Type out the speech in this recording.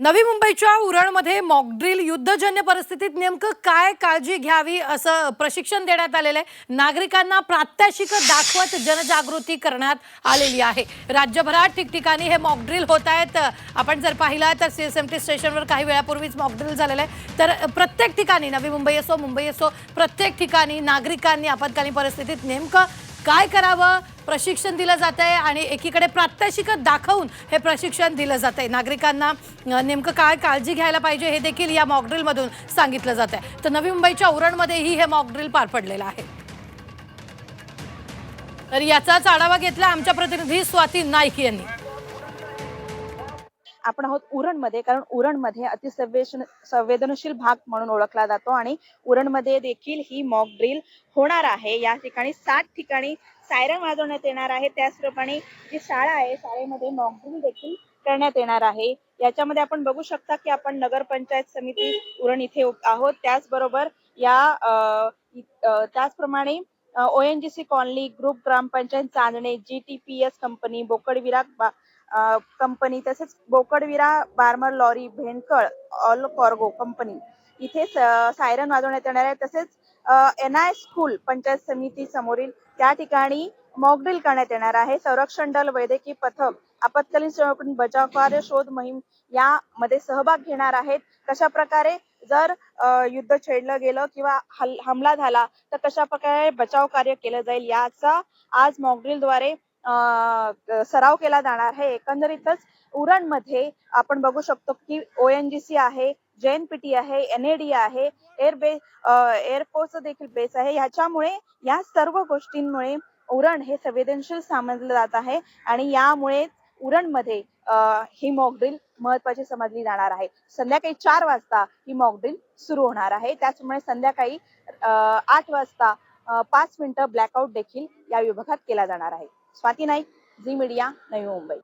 नवी मुंबईच्या उरणमध्ये मॉकड्रिल युद्धजन्य परिस्थितीत नेमकं काय काळजी घ्यावी असं प्रशिक्षण देण्यात आलेलं आहे. नागरिकांना प्रात्यक्षिक दाखवत जनजागृती करण्यात आलेली आहे. राज्यभरात ठिकठिकाणी हे मॉकड्रिल होत आहेत. आपण जर पाहिलं तर सी एस एम टी स्टेशनवर काही वेळापूर्वीच मॉकड्रिल झालेलं आहे. तर प्रत्येक ठिकाणी नवी मुंबई असो मुंबई असो प्रत्येक ठिकाणी नागरिकांनी आपत्कालीन परिस्थितीत नेमकं काय करावं? प्रशिक्षण दिलं जात आहे आणि एकीकडे प्रात्यक्षिक दाखवून हे प्रशिक्षण दिलं जात आहे नागरिकांना नेमकं काय काळजी घ्यायला पाहिजे हे देखील या मॉकड्रिलमधून सांगितलं जात आहे तर नवी मुंबईच्या उरणमध्येही हे मॉकड्रिल पार पडलेलं आहे. तर याचाच आढावा घेतला आमच्या प्रतिनिधी स्वाती नाईक यांनी. आपण आहोत उरणमध्ये कारण उरणमध्ये अतिसंवेदन संवेदनशील भाग म्हणून ओळखला जातो आणि उरणमध्ये देखील ही मॉक ड्रिल होणार आहे. या ठिकाणी सात ठिकाणी सायरन वाजवण्यात येणार आहे. त्याचप्रमाणे जी शाळा आहे शाळेमध्ये मॉक ड्रिल देखील करण्यात येणार आहे. याच्यामध्ये आपण बघू शकता की आपण नगरपंचायत समिती उरण इथे आहोत. त्याचबरोबर या त्याचप्रमाणे O N G C colony group ग्रामपंचायत Chandane G T P S company Bokadvira company तसेच Bokadvira Barmer lorry Bhendkhal all cargo company इथे सायरन वाजवण्यात येणार आहे. तसेच एन आय स्कूल पंचायत समिती समोरील त्या ठिकाणी मॉकड्रिल करण्यात येणार आहे. संरक्षण दल वैद्यकीय पथक आपत्कालीन सेवाकडून बचाव कार्य शोध मोहीम यामध्ये सहभाग घेणार आहेत. कशा प्रकारे जर युद्ध छेडलं गेलं किंवा हमला झाला तर कशा प्रकारे बचाव कार्य केलं जाईल याचा आज मॉकड्रिलद्वारे द्वारे सराव केला जाणार आहे. एकंदरीतच उरणमध्ये आपण बघू शकतो की ओ एन जी सी आहे जेएनपीटी आहे एनएडी आहे एअर बेस एअरफोर्स देखील बेस आहे. ह्याच्यामुळे या सर्व गोष्टींमुळे उरण हे संवेदनशील समजलं जात आहे आणि यामुळे उरणमध्ये ही मॉकड्रिल महत्वाची समजली जाणार आहे. संध्याकाळी चार वाजता ही मॉकड्रिल सुरू होणार आहे. त्याचप्रमाणे संध्याकाळी आठ वाजता पाच मिनिटं ब्लॅकआउट देखील या विभागात केला जाणार आहे. Swati Naik Zee media Navi Mumbai.